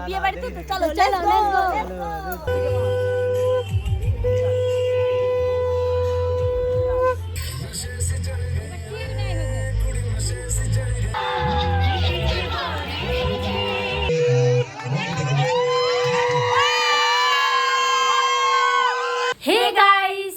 বিয়ে বাড়িতে তো চলো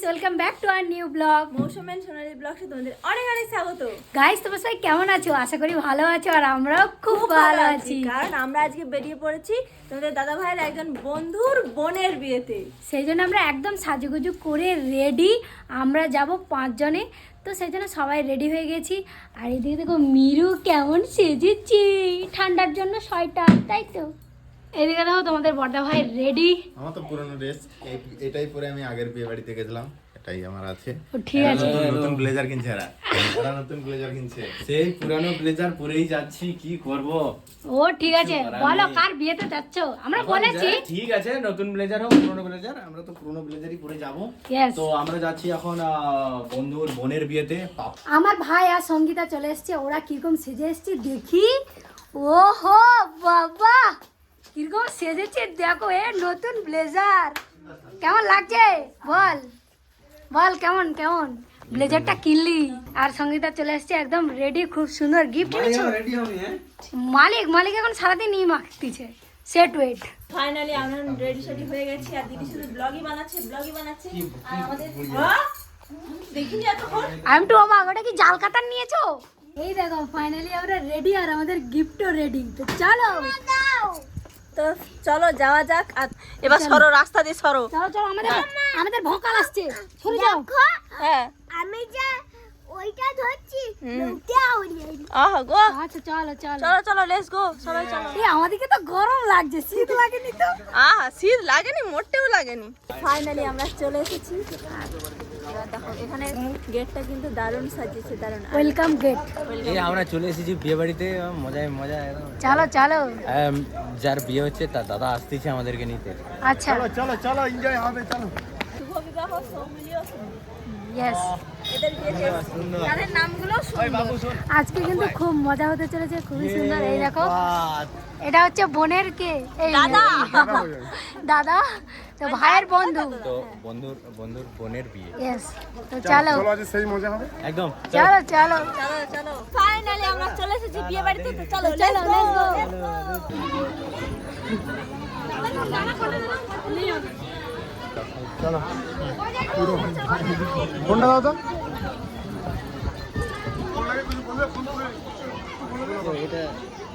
welcome back to our new vlog মৌসুমেন Sonali ব্লগসে তোমাদের অনেক অনেক স্বাগত। গাইস তোমার সবাই কেমন আছো? আশা করি ভালো আছো আর আমরাও খুব ভালো আছি। কারণ আমরা আজকে বেরিয়ে পড়েছি তোমাদের দাদা ভাইয়ের একজন বন্ধুর বোনের বিয়েতে। সেই জন্য আমরা একদম সাজুগুজু করে রেডি আমরা যাব পাঁচজনে তো সেই জন্য সবাই রেডি হয়ে গেছি। আর এদিকে দেখো মিরু কেমন সেজেছে ঠান্ডার জন্য সোয়েটার তাই তো? এদিকে দেখো তোমাদের বড়দা ভাই রেডি আমার তো পুরনো ড্রেস এটাই পরে আমি আগের বিয়ে বাড়িতে গেছিলাম। এটাই আমার আছে। ঠিক আছে। নতুন- ব্লেজার কিনছে এরা। এরা নতুন ব্লেজার কিনছে। সেই পুরানো ব্লেজার পরেই যাচ্ছি কি করব? ও ঠিক আছে। বলো কার বিয়েতে যাচ্ছ? আমরা বলেছি। ঠিক আছে নতুন ব্লেজার হোক পুরনো ব্লেজার আমরা তো পুরনো ব্লেজারই পরে যাব। তো আমরা যাচ্ছি এখন আহ, বন্ধুর বোনের বিয়েতে। আমার ভাই আর সঙ্গীতা চলে এসছে ওরা কীরকম সেজে এসছে দেখি। ও হো বাবা! কীরকম সেজেছে দেখো এ নতুন ব্লেজার। কেমন লাগছে? বল। বল কেমন কেমন? ব্লেজারটা কিনলি আর সঙ্গীতা চলে এসছে একদম রেডি খুব সুন্দর গিফট এনেছো। মালিক মালিক এখন সারাদিন নিয়ে মাখতিছে সেট ওয়েট ফাইনালি আমরা রেডি সেডি হয়ে গেছি আর দিদি শুধু ব্লগই বানাচ্ছে ব্লগই বানাচ্ছে আর আমাদের হ্যাঁ? দেখিনি এতক্ষণ? আই এম টু অবাক ওটা কি জাল কাতার নিয়েছো? এই দেখো ফাইনালি আমরা রেডি আর আমাদের গিফটও রেডি তো চলো। তো চলো যাওয়া যাক আর এবার সরো রাস্তা দিয়ে সরো। চলো চলো আমাদের আমাদের ভোকাল আসছে। সরে যাও। হ্যাঁ। আমি যে ওইটা ধরছি। আহ গো। আচ্ছা চলো চলো। চলো চলো লেটস গো সবাই চলো। এই আমাদেরকে তো গরম লাগছে শীত লাগেনি তো। আহ শীত লাগেনি মোটেও লাগেনি। ফাইনালি আমরা চলে এসেছি। দেখো এখানে গেটটা কিন্তু দারুণ সাজিয়েছে দারুণ। ওয়েলকাম গেট এই আমরা চলে এসেছি বিয়ে বাড়িতে মজায়। মজা চলো। চলো যার বিয়ে হচ্ছে তার দাদা আসতেছে আমাদেরকে নিতে। আচ্ছা। চলো চলো এনজয় হবে চলো। শুভ বিবাহ সৌমিলিও ইয়েস তাদের নামগুলো সুন্দর। আজকে কিন্তু খুব মজা হতে চলেছে খুবই সুন্দর। এই দেখো। এটা হচ্ছে বোনের কে? এই দাদা। দাদা। তো ভাইয়ের বন্ধু। তো বন্ধুর বন্ধুর বোনের বিয়ে। ইয়েস তো চলো চলো। আজ সেই মজা হবে। একদম। চলো চলো। চলো চলো। ফাইনালি আমরা চলে এসেছি বিয়ে বাড়িতে তো চলো চলো, let's go. কোনটা দাও তো?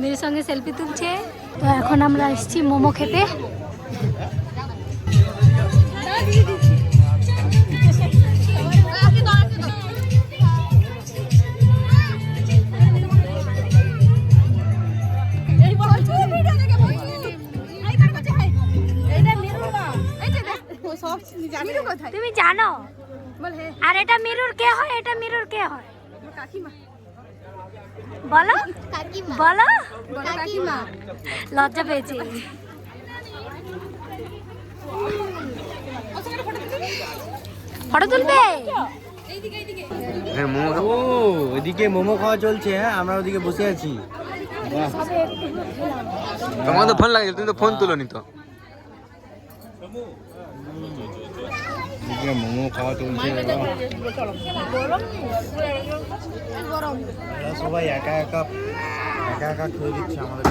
মিরুর সঙ্গে সেলফি তুলছে তো এখন আমরা এসেছি মোমো খেতে। তুমি জানো? আর এটা মিরুর কে হয়? এটা মিরুর কে হয়? বলো। কাকিমা। লজ্জা পেয়েছি। ফটো তুলবে? ও এদিকে মোমো খাওয়া চলছে হ্যাঁ আমরা ওদিকে বসে আছি। তোমার তো ফোন লাগে তুমি তো ফোন তুলো নি তো এদিকে মোমো খাওয়া চলছে সবাই একা একা একা একা খেয়ে দিচ্ছে আমাদের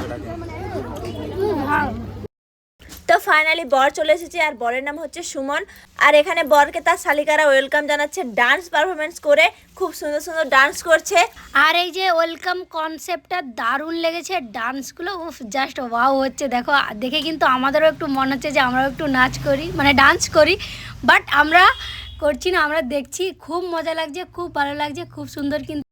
ফাইনালি বর চলে এসেছে আর বরের নাম হচ্ছে সুমন। আর এখানে বরকে তার শালিকারা ওয়েলকাম জানাচ্ছে। ডান্স পারফরমেন্স করে খুব সুন্দর সুন্দর ডান্স করছে। আর এই যে ওয়েলকাম কনসেপ্টটা দারুণ লেগেছে ডান্সগুলো উফ জাস্ট ওয়াও হচ্ছে। দেখো দেখে কিন্তু আমাদেরও একটু মনে হচ্ছে যে আমরাও একটু নাচ করি মানে ডান্স করি। বাট আমরা করছি না, আমরা দেখছি, খুব মজা লাগছে, খুব ভালো লাগছে, খুব সুন্দর কিন্তু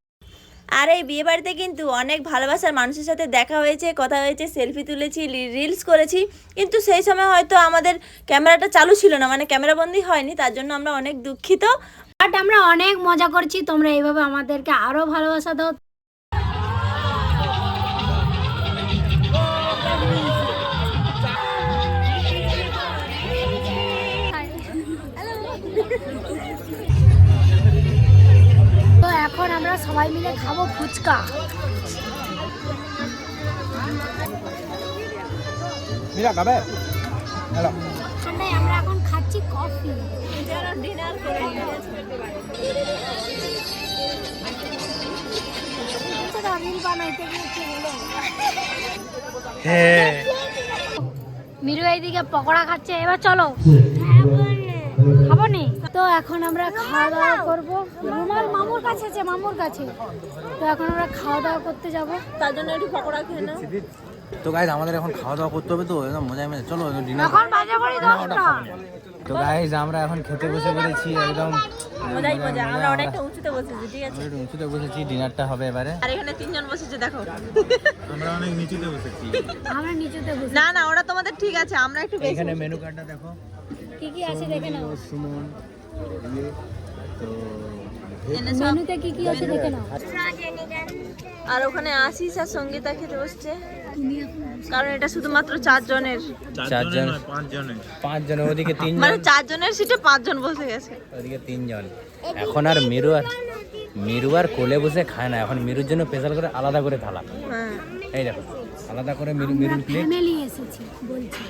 আর এই বিয়েবাড়িতে কিন্তু অনেক ভালোবাসার মানুষের সাথে দেখা হয়েছে, কথা হয়েছে সেলফি তুলেছি রিলস করেছি। কিন্তু সেই সময় হয়তো আমাদের ক্যামেরাটা চালু ছিল না মানে ক্যামেরাবন্দি হয়নি, তার জন্য আমরা অনেক দুঃখিত। বাট আমরা অনেক মজা করছি, তোমরা এইভাবে আমাদেরকে আরও ভালোবাসা দাও। আমরা সবাই মিলে খাব ফুচকা। মীরা খাবে? হ্যালো। ঠান্ডায় আমরা এখন খাচ্ছি কফি। বানাইতে গিয়েছে বলো হ্যাঁ। মিরু এইদিকে পকোড়া খাচ্ছে এবার চলো। খাব নি তো এখন আমরা খাওয়া দাওয়া করব। রুমাল মামুর কাছে আছে মামুর কাছে। তো এখন আমরা খাওয়া দাওয়া করতে যাব। তার জন্য একটু পকোড়া খেয়ে নাও। তো গাইজ আমাদের এখন খাওয়া দাওয়া করতে হবে তো একদম মজায় মজা চলো ডিনার এখন বাজে পড়ি দশটা। তো গাইজ আমরা এখন খেতে বসে পড়েছি একদম মজাই মজা আমরা অনেকটা উঁচুতে বসেছি ঠিক আছে? একটু উঁচুতে বসেছি ডিনারটা হবে এবারে। আর এখানে তিনজন বসেছে দেখো। আমরা অনেক নিচুতে বসেছি। আমরা নিচুতে বসে না না ওরা তোমাদের ঠিক আছে আমরা একটু বেশি এখানে মেনু কার্ডটা দেখো। কি কি আছে দেখে নাও। সুমন ইয়ে, তো মেনুতে কি কি আছে দেখে নাও। আর ওখানে আশিস আর সঙ্গীতা খেতে বসছে। কারণ এটা শুধুমাত্র চারজনের। চারজন। পাঁচ জনের ওদিকে তিনজন। মানে চারজনের সিটে পাঁচজন বসে গেছে। ওদিকে তিনজন। এখন আর মেরু আর মেরু আর কোলে বসে খায় না। এখন মেরুর জন্য স্পেশাল করে আলাদা করে থালা। হ্যাঁ। এই দেখো আলাদা করে মিরু মিরুর প্লেট ফ্যামিলি এসেছি বলছি।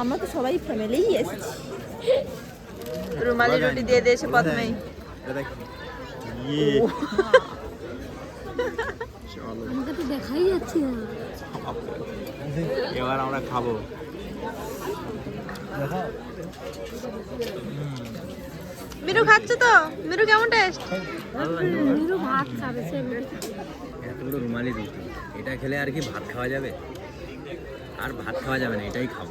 আমরা তো সবাই ফ্যামিলিই এসেছি। রুমালি রুটি দিয়ে দিয়েছে প্রথমেই। ইয়ে। আমাকে তো দেখাই যাচ্ছে এবার আমরা খাব। মিরু খাচ্ছে তো? মিরু কেমন টেস্ট মিরু ভাত খাবে সে রুমালি রুটি এটা খেলে আর কি ভাত খাওয়া যাবে? আর ভাত খাওয়া যাবে না এটাই খাব।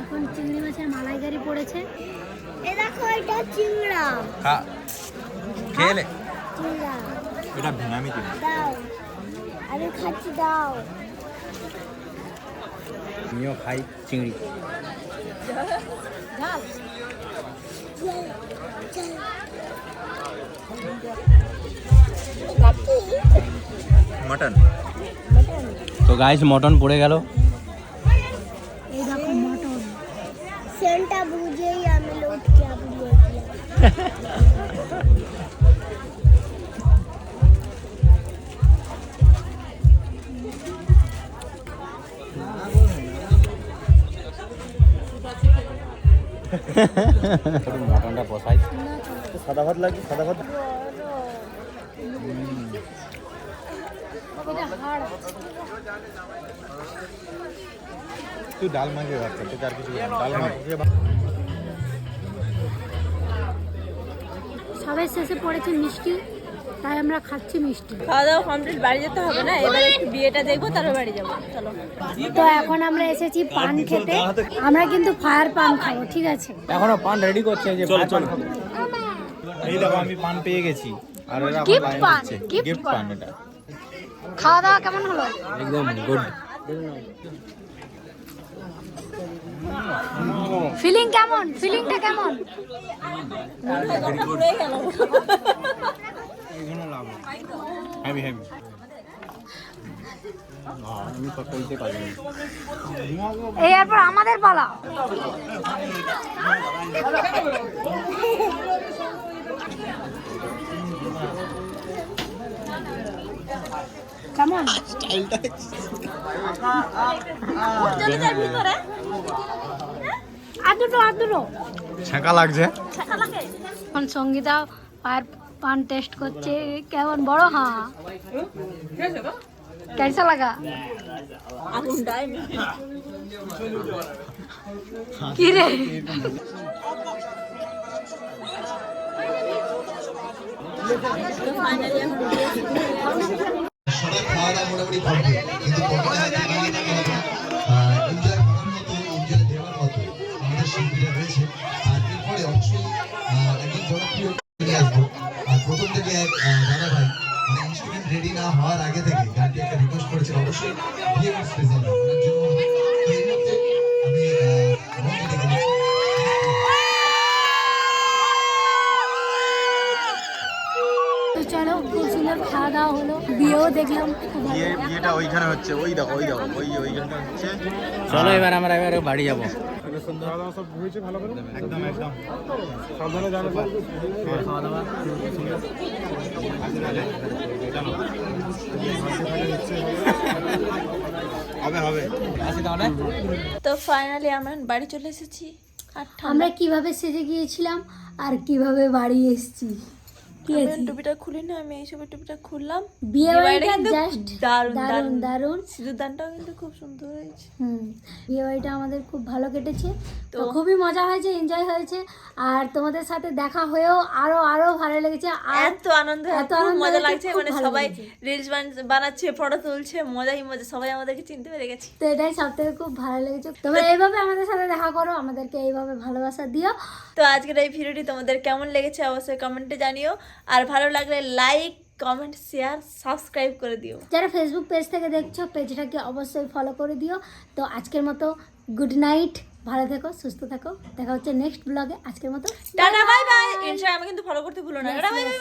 এখন চিংড়ি মাছের মালাইকারি পড়েছে। এ দেখো এটা চিংড়া। খা। খেলে চিংড়া। এটা ভেঙামি দিন দাও। আমি খাচ্ছি দাও। আমিও খাই চিংড়ি। মটন? তো গাইস মটন পড়ে গেল। মটনটা বসাই। সাদা ভাত লাগবে সাদা ভাত এটা হাড় তুই ডাল মাখিয়ে ভাত খাচ্ছিস আর কিছু। ডাল মাখিয়ে সবাই শেষে পড়েছে মিষ্টি তাই আমরা খাচ্ছি মিষ্টি। খাওয়া দাওয়া কমপ্লিট বাড়ি যেতে হবে না? এবার একটু বিয়েটা দেখব তারপর বাড়ি যাব। চলো। তো এখন আমরা এসেছি পান খেতে। আমরা কিন্তু ফায়ার পান খাব ঠিক আছে? এখনও পান রেডি করছে যে চলো, চলো। এই দেখো আমি পান পেয়ে গেছি। আর এরা আমার পান পান, গিফট। পান। এটা। খাওয়া দাওয়া কেমন হলো? একদম গুড ফিলিং কেমন? ফিলিংটা কেমন? হ্যাভি হ্যাভি এই এরপর আমাদের পালা। কেমন আর দুটো আর দুটো ছাঁকা লাগছে এখন সঙ্গীতা পায়ের পান টেস্ট করছে কেমন বড় হ্যাঁ कैसा लगा কি রে সবাই খাওয়া দাওয়া মোটামুটি কিন্তু আমাদের রয়েছে। আর এরপরে অবশ্যই জনপ্রিয় আসব। আর প্রথম থেকে এক দাদা ভাই মানে রেডি না হওয়ার আগে থেকে গানটি একটা রিকোয়েস্ট করেছে অবশ্যই খাওয়া হলো। বিয়েও দেখলাম। বিয়ে বিয়েটা ওইখানে হচ্ছে। ওই দেখো ওই দেখো ওই ওইখানটা হচ্ছে। চলো এবার আমরা এবার বাড়ি যাব। একদম একদম খাওয়া দাওয়া। হবে হবে। তো ফাইনালি আমরা বাড়ি চলে এসেছি। আর আমরা কীভাবে সেজে গিয়েছিলাম আর কীভাবে বাড়ি এসেছি? আমি টুপিটা খুলি না আমি এইসবের টুপিটা খুললাম। বিয়ে বাড়িটা জাস্ট দারুণ দারুণ দারুণ। দারুণ। কিন্তু খুব সুন্দর হয়েছে। হুম বিয়ে বাড়িটা আমাদের খুব ভালো কেটেছে। তো খুবই মজা হয়েছে এনজয় হয়েছে। আর তোমাদের সাথে দেখা হয়েও আরও আরও ভালো লেগেছে। এত আনন্দ এত মজা লাগছে মানে সবাই রিলস বানাচ্ছে ফটো তুলছে মজাই মজা সবাই আমাদেরকে চিনতে পেরে গেছে। তো এটাই সব থেকে খুব ভালো লেগেছে। তোমরা এইভাবে আমাদের সাথে দেখা করো আমাদেরকে এইভাবে ভালোবাসা দিও। তো আজকের এই ভিডিওটি তোমাদের কেমন লেগেছে অবশ্যই কমেন্টে জানিও। আর ভালো লাগলে লাইক কমেন্ট শেয়ার সাবস্ক্রাইব করে দিও। যারা ফেসবুক পেজ থেকে দেখছ পেজটাকে অবশ্যই ফলো করে দিও। তো আজকের মতো গুড নাইট ভালো থেকো সুস্থ থাকো। দেখা হচ্ছে নেক্সট ব্লগে আজকের মতো টাটা বাই বাই ইনস্টাগ্রামে কিন্তু ফলো করতে ভুলো না। Tata bye bye